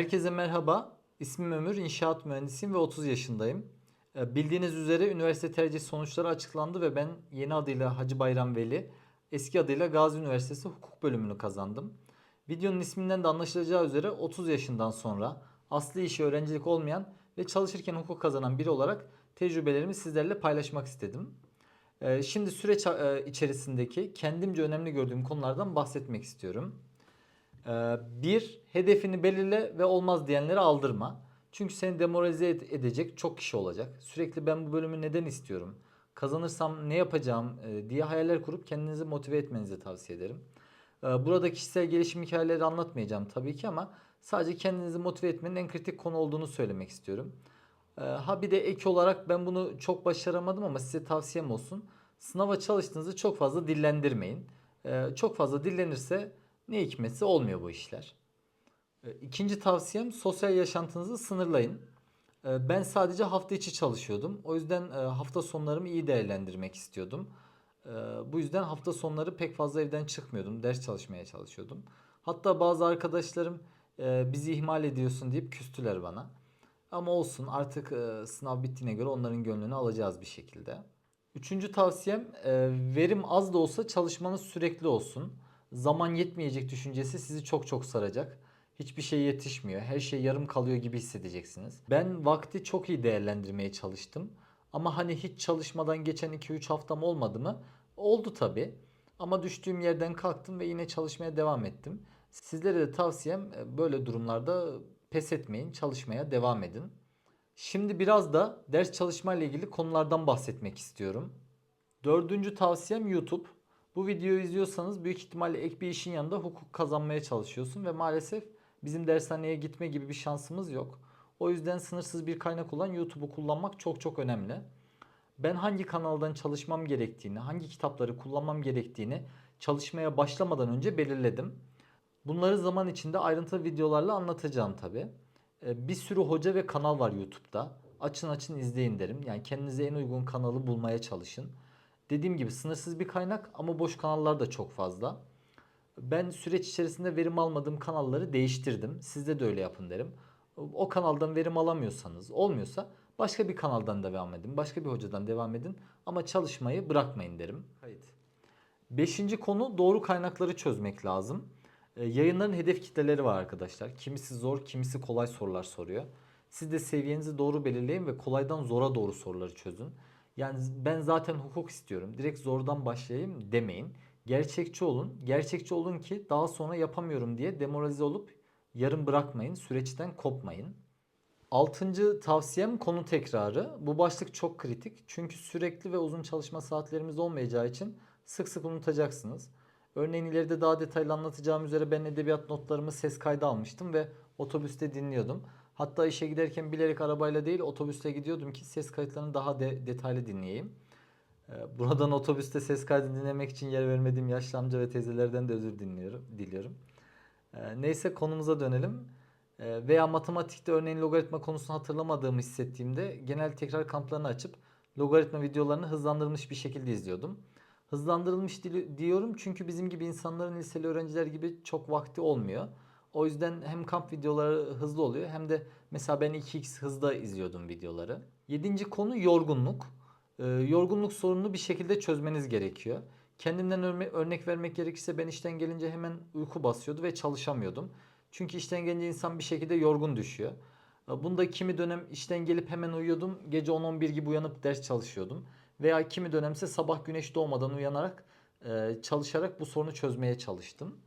Herkese merhaba. İsmim Ömür, inşaat mühendisiyim ve 30 yaşındayım. Ee, Bildiğiniz üzere üniversite tercih sonuçları açıklandı ve ben yeni adıyla Hacı Bayram Veli, eski adıyla Gazi Üniversitesi hukuk bölümünü kazandım. Videonun isminden de anlaşılacağı üzere 30 yaşından sonra asli işi öğrencilik olmayan ve çalışırken hukuk kazanan biri olarak tecrübelerimi sizlerle paylaşmak istedim. Ee, Şimdi süreç e, içerisindeki kendimce önemli gördüğüm konulardan bahsetmek istiyorum. Ee, Bir, hedefini belirle ve olmaz diyenleri aldırma. Çünkü seni demoralize ed- edecek çok kişi olacak. Sürekli ben bu bölümü neden istiyorum? Kazanırsam ne yapacağım e, diye hayaller kurup kendinizi motive etmenizi tavsiye ederim. Ee, Burada kişisel gelişim hikayeleri anlatmayacağım tabii ki ama sadece kendinizi motive etmenin en kritik konu olduğunu söylemek istiyorum. Ee, Ha bir de ek olarak ben bunu çok başaramadım ama size tavsiyem olsun. Sınava çalıştığınızı çok fazla dillendirmeyin. Çok fazla dillenirse ne hikmetse olmuyor bu işler. Ee, İkinci tavsiyem sosyal yaşantınızı sınırlayın. Ee, Ben sadece hafta içi çalışıyordum. O yüzden e, hafta sonlarımı iyi değerlendirmek istiyordum. Ee, Bu yüzden hafta sonları pek fazla evden çıkmıyordum. Ders çalışmaya çalışıyordum. Hatta bazı arkadaşlarım e, bizi ihmal ediyorsun deyip küstüler bana. Ama olsun artık e, sınav bittiğine göre onların gönlünü alacağız bir şekilde. Üçüncü tavsiyem verim az da olsa çalışmanız sürekli olsun. Zaman yetmeyecek düşüncesi sizi çok çok saracak. Hiçbir şey yetişmiyor. Her şey yarım kalıyor gibi hissedeceksiniz. Ben vakti çok iyi değerlendirmeye çalıştım. Ama hani hiç çalışmadan geçen 2-3 haftam olmadı mı? Oldu tabi. Ama düştüğüm yerden kalktım ve yine çalışmaya devam ettim. Sizlere de tavsiyem e, böyle durumlarda pes etmeyin, çalışmaya devam edin. Şimdi biraz da ders çalışma ile ilgili konulardan bahsetmek istiyorum. Dördüncü tavsiyem YouTube. Bu videoyu izliyorsanız büyük ihtimalle ek bir işin yanında hukuk kazanmaya çalışıyorsun ve maalesef bizim dershaneye gitme gibi bir şansımız yok. O yüzden sınırsız bir kaynak olan YouTube'u kullanmak çok çok önemli. Ben hangi kanaldan çalışmam gerektiğini, hangi kitapları kullanmam gerektiğini çalışmaya başlamadan önce belirledim. Bunları zaman içinde ayrıntılı videolarla anlatacağım tabi. Bir sürü hoca ve kanal var YouTube'da. Açın açın izleyin derim. Yani kendinize en uygun kanalı bulmaya çalışın. Dediğim gibi sınırsız bir kaynak ama boş kanallar da çok fazla. Ben süreç içerisinde verim almadığım kanalları değiştirdim. Siz de öyle yapın derim. O kanaldan verim alamıyorsanız, olmuyorsa başka bir kanaldan devam edin. Başka bir hocadan devam edin. Ama çalışmayı bırakmayın derim. Kayıt. Beşinci konu doğru kaynakları çözmek lazım. E, yayınların hedef kitleleri var arkadaşlar. Kimisi zor, kimisi kolay sorular soruyor. Siz de seviyenizi doğru belirleyin ve kolaydan zora doğru soruları çözün. Yani ben zaten hukuk istiyorum. Direkt zordan başlayayım demeyin. Gerçekçi olun. Gerçekçi olun ki daha sonra yapamıyorum diye demoralize olup yarım bırakmayın. Süreçten kopmayın. Altıncı tavsiyem konu tekrarı. Bu başlık çok kritik. Çünkü sürekli ve uzun çalışma saatlerimiz olmayacağı için sık sık unutacaksınız. Örneğin ileride daha detaylı anlatacağım üzere ben edebiyat notlarımı ses kaydı almıştım ve otobüste dinliyordum. Hatta işe giderken bilerek arabayla değil otobüste gidiyordum ki ses kayıtlarını daha de- detaylı dinleyeyim. Ee, Buradan otobüste ses kaydı dinlemek için yer vermediğim yaşlı amca ve teyzelerden de özür dinliyorum, diliyorum. Ee, Neyse konumuza dönelim. Ee, Veya matematikte örneğin logaritma konusunu hatırlamadığımı hissettiğimde genel tekrar kamplarını açıp logaritma videolarını hızlandırılmış bir şekilde izliyordum. Hızlandırılmış diyorum çünkü bizim gibi insanların liseli öğrenciler gibi çok vakti olmuyor. O yüzden hem kamp videoları hızlı oluyor hem de mesela ben 2x hızda izliyordum videoları. Yedinci konu yorgunluk. Ee, yorgunluk sorununu bir şekilde çözmeniz gerekiyor. Kendimden örnek vermek gerekirse ben işten gelince hemen uyku basıyordu ve çalışamıyordum. Çünkü işten gelince insan bir şekilde yorgun düşüyor. Ee, Bunda kimi dönem işten gelip hemen uyuyordum. Gece 10-11 gibi uyanıp ders çalışıyordum. Veya kimi dönemse sabah güneş doğmadan uyanarak e, çalışarak bu sorunu çözmeye çalıştım.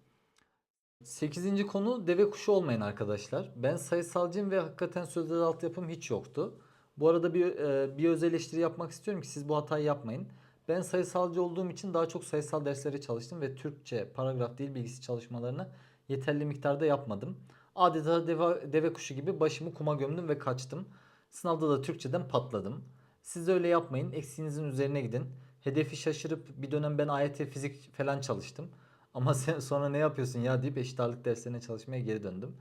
Sekizinci konu deve kuşu olmayın arkadaşlar. Ben sayısalcıyım ve hakikaten sözel altyapım hiç yoktu. Bu arada bir, e, bir öz eleştiri yapmak istiyorum ki siz bu hatayı yapmayın. Ben sayısalcı olduğum için daha çok sayısal derslere çalıştım ve Türkçe, paragraf, dil bilgisi çalışmalarını yeterli miktarda yapmadım. Adeta deve, deve kuşu gibi başımı kuma gömdüm ve kaçtım. Sınavda da Türkçeden patladım. Siz öyle yapmayın. Eksiğinizin üzerine gidin. Hedefi şaşırıp bir dönem ben AYT fizik falan çalıştım. Ama sen sonra ne yapıyorsun ya deyip eşit derslerine çalışmaya geri döndüm.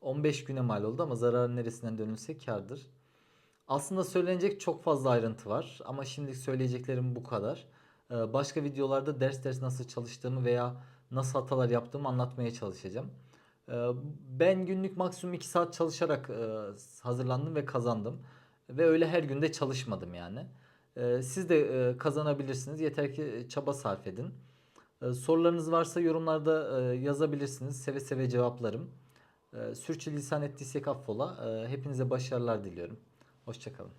15 güne mal oldu ama zararın neresinden dönülse kardır. Aslında söylenecek çok fazla ayrıntı var ama şimdilik söyleyeceklerim bu kadar. Ee, başka videolarda ders ders nasıl çalıştığımı veya nasıl hatalar yaptığımı anlatmaya çalışacağım. Ee, ben günlük maksimum 2 saat çalışarak e, hazırlandım ve kazandım. Ve öyle her günde çalışmadım yani. Ee, siz de e, kazanabilirsiniz. Yeter ki çaba sarf edin. Ee, sorularınız varsa yorumlarda e, yazabilirsiniz. Seve seve cevaplarım. Ee, sürçülisan ettiysek affola. Ee, hepinize başarılar diliyorum. Hoşçakalın.